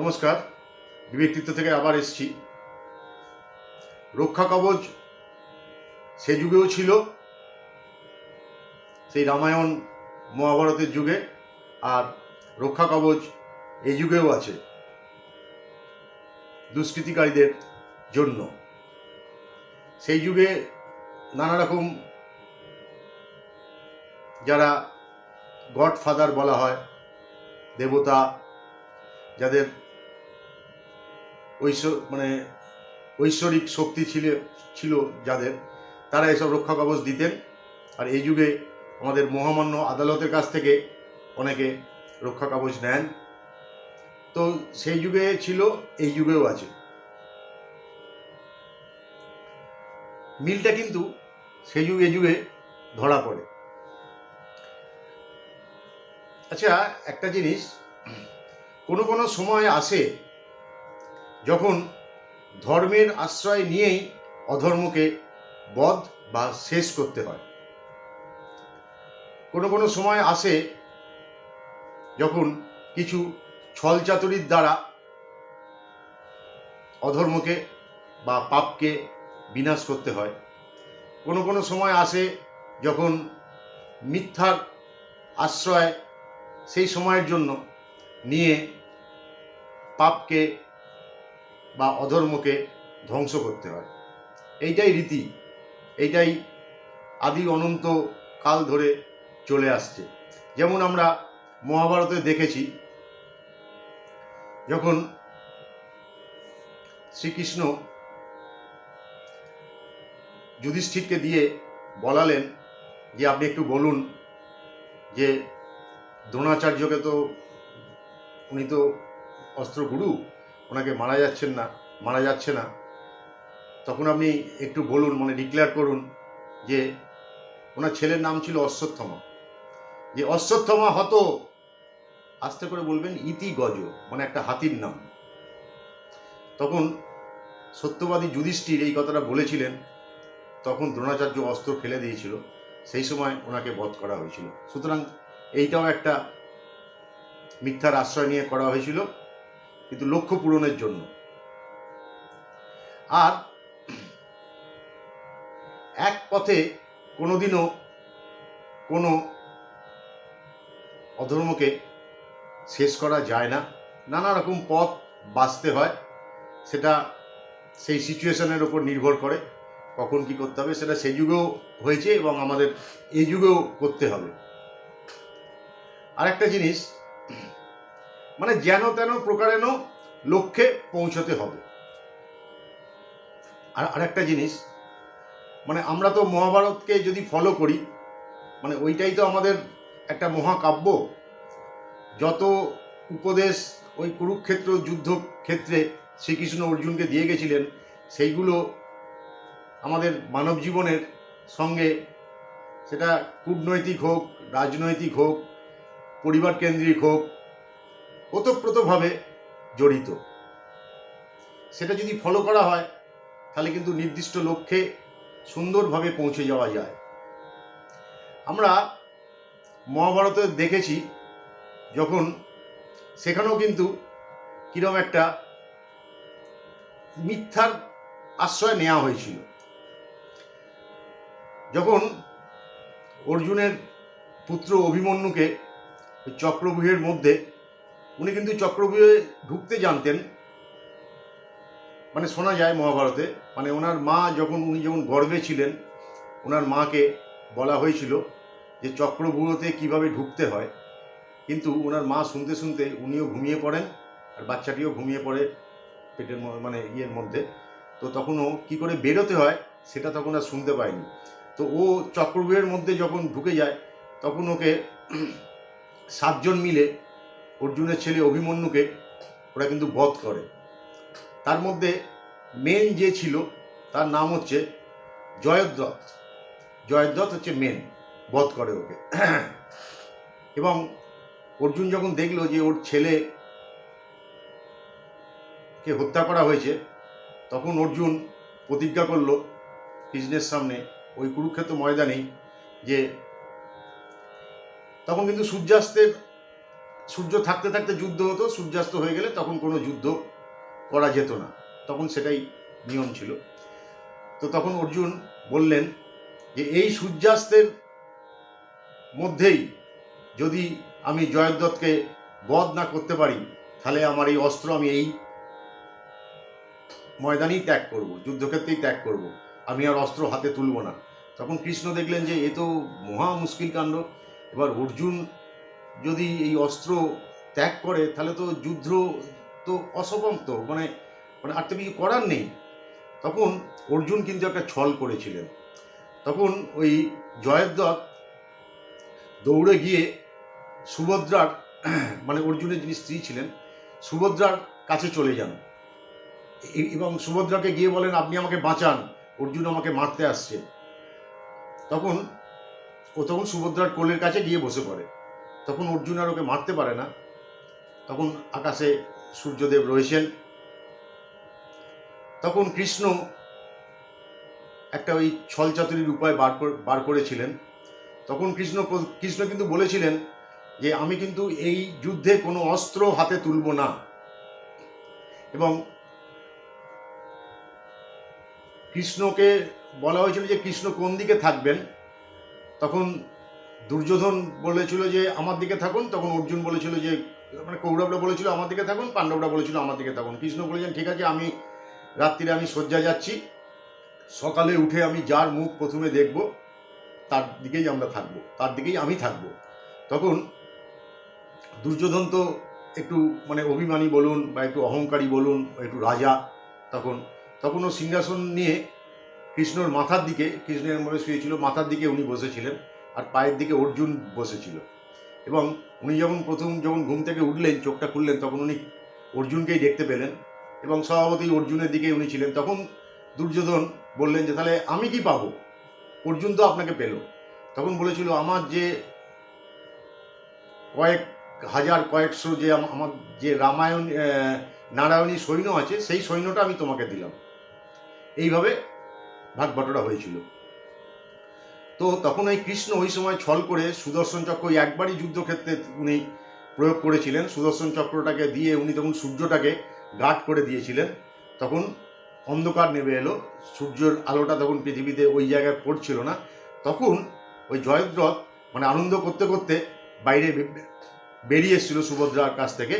নমস্কার। বিবেকতীর্থ থেকে আবার এসছি। রক্ষা কবচ সে যুগেও ছিল, সেই রামায়ণ মহাভারতের যুগে, আর রক্ষা কবচ এই যুগেও আছে, দুষ্কৃতিকারীদের জন্য। সেই যুগে নানা রকম যারা গডফাদার বলা হয়, দেবতা, যাদের ঐশ্বর মানে ঐশ্বরিক শক্তি ছিল ছিল যাদের, তারা এসব রক্ষা কবচ দিতেন। আর এই যুগে আমাদের মহামান্য আদালতের কাছ থেকে অনেকে রক্ষা কবচ নেন। তো সেই যুগে ছিল, এই যুগেও আছে। মিলটা কিন্তু সেই যুগে যুগে ধরা পড়ে। আচ্ছা একটা জিনিস, কোনো কোনো সময় আসে যখন ধর্মের আশ্রয় নিয়েই অধর্মকে বধ বা শেষ করতে হয়। কোনো কোনো সময় আসে যখন কিছু ছলচাতুরির দ্বারা অধর্মকে বা পাপকে বিনাশ করতে হয়। কোনো কোনো সময় আসে যখন মিথ্যার আশ্রয় সেই সময়ের জন্য নিয়ে পাপকে বা অধর্মকে ধ্বংস করতে হয়। এইটাই রীতি, এইটাই আদি অনন্ত কাল ধরে চলে আসছে। যেমন আমরা মহাভারতে দেখেছি, যখন শ্রীকৃষ্ণ যুধিষ্ঠিরকে দিয়ে বলালেন যে, আপনি একটু বলুন যে, দ্রোণাচার্যকে তো, উনি তো অস্ত্রগুরু ওনাকে মারা যাচ্ছেন না, মারা যাচ্ছে না। তখন আপনি একটু বলুন মানে ডিক্লেয়ার করুন যে ওনার ছেলের নাম ছিল অশ্বত্থমা। যে অশ্বত্থমা হত, আস্তে করে বলবেন, ইতি গজ মানে একটা হাতির নাম। তখন সত্যবাদী যুধিষ্ঠির এই কথাটা বলেছিলেন, তখন দ্রোণাচার্য অস্ত্র ফেলে দিয়েছিল, সেই সময় ওনাকে বধ করা হয়েছিল। সুতরাং এইটাও একটা মিথ্যার আশ্রয় নিয়ে করা হয়েছিল। কিন্তু লক্ষ্য পূরণের জন্য। আর এক পথে কোনোদিনও কোনো অধর্মকে শেষ করা যায় না। নানা রকম পথ বাঁচতে হয়, সেটা সেই সিচুয়েশনের ওপর নির্ভর করে, কখন কি করতে হবে, সেটা সেই যুগেও হয়েছে এবং আমাদের এই যুগেও করতে হবে। আরেকটা জিনিস মানে যেন তেন প্রকারেণ লক্ষ্যে পৌঁছতে হবে। আর আরেকটা জিনিস মানে আমরা তো মহাভারতকে যদি ফলো করি মানে ওইটাই তো আমাদের একটা মহাকাব্য। যত উপদেশ ওই কুরুক্ষেত্র যুদ্ধ ক্ষেত্রে শ্রীকৃষ্ণ অর্জুনকে দিয়ে গেছিলেন, সেইগুলো আমাদের মানব জীবনের সঙ্গে সেটা কূটনৈতিক হোক, রাজনৈতিক হোক, পরিবার কেন্দ্রিক হোক ওতপ্রোতভাবে জড়িত। সেটা যদি ফলো করা হয়, তাহলে কিন্তু নির্দিষ্ট লক্ষ্যে সুন্দরভাবে পৌঁছে যাওয়া যায়। আমরা মহাভারতে দেখেছি, যখন সেখানেও কিন্তু কিরম একটা মিথ্যার আশ্রয় নেওয়া হয়েছিল। যখন অর্জুনের পুত্র অভিমন্যুকে চক্রব্যূহের মধ্যে উনি কিন্তু চক্রব্যূহে ঢুকতে জানতেন। মানে শোনা যায় মহাভারতে মানে ওনার মা যখন, উনি যখন গর্ভে ছিলেন, ওনার মাকে বলা হয়েছিল যে চক্রব্যূহতে কীভাবে ঢুকতে হয়। কিন্তু ওনার মা শুনতে শুনতে উনিও ঘুমিয়ে পড়েন আর বাচ্চাটিও ঘুমিয়ে পড়ে পেটের মানে ইয়ের মধ্যে। তো তখন ও কী করে বেরোতে হয় সেটা তখন আর শুনতে পায়নি। তো ও চক্রব্যূহের মধ্যে যখন ঢুকে যায়, তখন ওকে সাতজন মিলে অর্জুনের ছেলে অভিমন্যুকে ওরা কিন্তু বধ করে। তার মধ্যে মেন যে ছিল, তার নাম হচ্ছে জয়দ্রথ। জয়দ্রথ হচ্ছে মেন বধ করে ওকে। এবং অর্জুন যখন দেখল যে ওর ছেলে কে হত্যা করা হয়েছে, তখন অর্জুন প্রতিজ্ঞা করল কৃষ্ণের সামনে ওই কুরুক্ষেত্র ময়দানেই যে তখন কিন্তু সূর্যাস্তের সূর্য থাকতে থাকতে যুদ্ধ হতো, সূর্যাস্ত হয়ে গেলে তখন কোনো যুদ্ধ করা যেত না। তখন সেটাই নিয়ম ছিল। তো তখন অর্জুন বললেন যে, এই সূর্যাস্তের মধ্যেই যদি আমি জয়দ্রথকে বধ না করতে পারি, তাহলে আমার এই অস্ত্র আমি এই ময়দানেই ত্যাগ করব, যুদ্ধক্ষেত্রেই ত্যাগ করব। আমি আর অস্ত্র হাতে তুলব না। তখন কৃষ্ণ দেখলেন যে, এ তো মহা মুশকিল কাণ্ড। এবার অর্জুন যদি এই অস্ত্র ত্যাগ করে, তাহলে তো যুদ্ধ তো অসমাপ্ত মানে মানে আর তো কিছু করার নেই। তখন অর্জুন কিন্তু একটা ছল করেছিলেন। তখন ওই জয়দ্রথ দৌড়ে গিয়ে সুভদ্রার মানে অর্জুনের যিনি স্ত্রী ছিলেন, সুভদ্রার কাছে চলে যান। এবং সুভদ্রাকে গিয়ে বলেন, আপনি আমাকে বাঁচান। অর্জুন আমাকে মারতে আসছে। তখন ও তখন সুভদ্রার কোলের কাছে গিয়ে বসে পড়ে। তখন অর্জুন আর ওকে মারতে পারে না। তখন আকাশে সূর্যদেব রয়েছেন। তখন কৃষ্ণ একটা ওই ছল চাতুরির উপায় বার বার করেছিলেন। তখন কৃষ্ণ কৃষ্ণ কিন্তু বলেছিলেন যে, আমি কিন্তু এই যুদ্ধে কোনো অস্ত্র হাতে তুলব না। এবং কৃষ্ণকে বলা হয়েছিল যে, কৃষ্ণ কোন দিকে থাকবেন? তখন দুর্যোধন বলেছিল যে আমার দিকে থাকুন, তখন অর্জুন বলেছিল যে মানে কৌরবরা বলেছিল আমার দিকে থাকুন, পাণ্ডবরা বলেছিল আমার দিকে থাকুন। কৃষ্ণ বলেছেন, ঠিক আছে, আমি রাত্রিরে আমি শয্যা যাচ্ছি। সকালে উঠে আমি যার মুখ প্রথমে দেখব, তার দিকেই আমরা থাকব, তার দিকেই আমি থাকব। তখন দুর্যোধন তো একটু মানে অভিমানী বলুন বা একটু অহংকারী বলুন একটু রাজা, তখন তখন ও সিংহাসন নিয়ে কৃষ্ণর মাথার দিকে কৃষ্ণের মনে শুয়েছিল, মাথার দিকে উনি বসেছিলেন। আর পায়ের দিকে অর্জুন বসেছিল। এবং উনি যখন প্রথম যখন ঘুম থেকে উঠলেন, চোখটা খুললেন, তখন উনি অর্জুনকেই দেখতে পেলেন এবং স্বভাবতই অর্জুনের দিকে উনি ছিলেন। তখন দুর্যোধন বললেন যে, তাহলে আমি কি পাবো? অর্জুন তো আপনাকে পেল। তখন বলেছিল, আমার যে কয়েক হাজার কয়েকশো যে আমার যে রামায়ণ নারায়ণী সৈন্য আছে, সেই সৈন্যটা আমি তোমাকে দিলাম। এইভাবে ভাগ হয়েছিল। তো তখন ওই কৃষ্ণ ওই সময় ছল করে সুদর্শন চক্র ওই একবারই যুদ্ধক্ষেত্রে উনি প্রয়োগ করেছিলেন। সুদর্শন চক্রটাকে দিয়ে উনি তখন সূর্যটাকে গার্ড করে দিয়েছিলেন। তখন অন্ধকার নেমে এলো। সূর্যের আলোটা তখন পৃথিবীতে ওই জায়গায় পড়ছিল না। তখন ওই জয়দ্রথ মানে আনন্দ করতে করতে বাইরে বেরিয়ে এসেছিল সুভদ্রার কাছ থেকে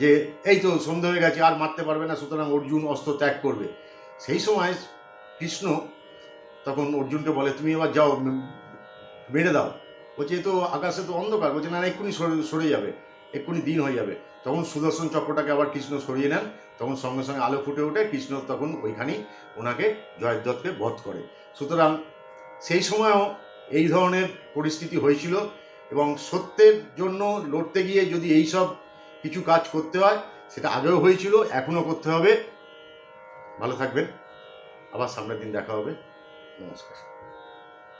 যে, এই তো সন্ধে হয়ে গেছে, আর মারতে পারবে না, সুতরাং অর্জুন অস্ত্র ত্যাগ করবে। সেই সময় কৃষ্ণ তখন অর্জুনকে বলে তুমি এবার যাও মেরে দাও। বলছে এ তো আকাশে তো অন্ধকার। বলছে না না, এক্ষুনি সরে সরে যাবে এক্ষুনি দিন হয়ে যাবে। তখন সুদর্শন চক্রটাকে আবার কৃষ্ণ সরিয়ে নেন। তখন সঙ্গে সঙ্গে আলো ফুটে ওঠে। কৃষ্ণ তখন ওইখানেই ওনাকে জয়দ্রথকে বধ করে। সুতরাং সেই সময়ও এই ধরনের পরিস্থিতি হয়েছিল এবং সত্যের জন্য লড়তে গিয়ে যদি এই সব কিছু কাজ করতে হয় সেটা আগেও হয়েছিল এখনও করতে হবে। ভালো থাকবেন। আবার সামনের দিন দেখা হবে। もしかし。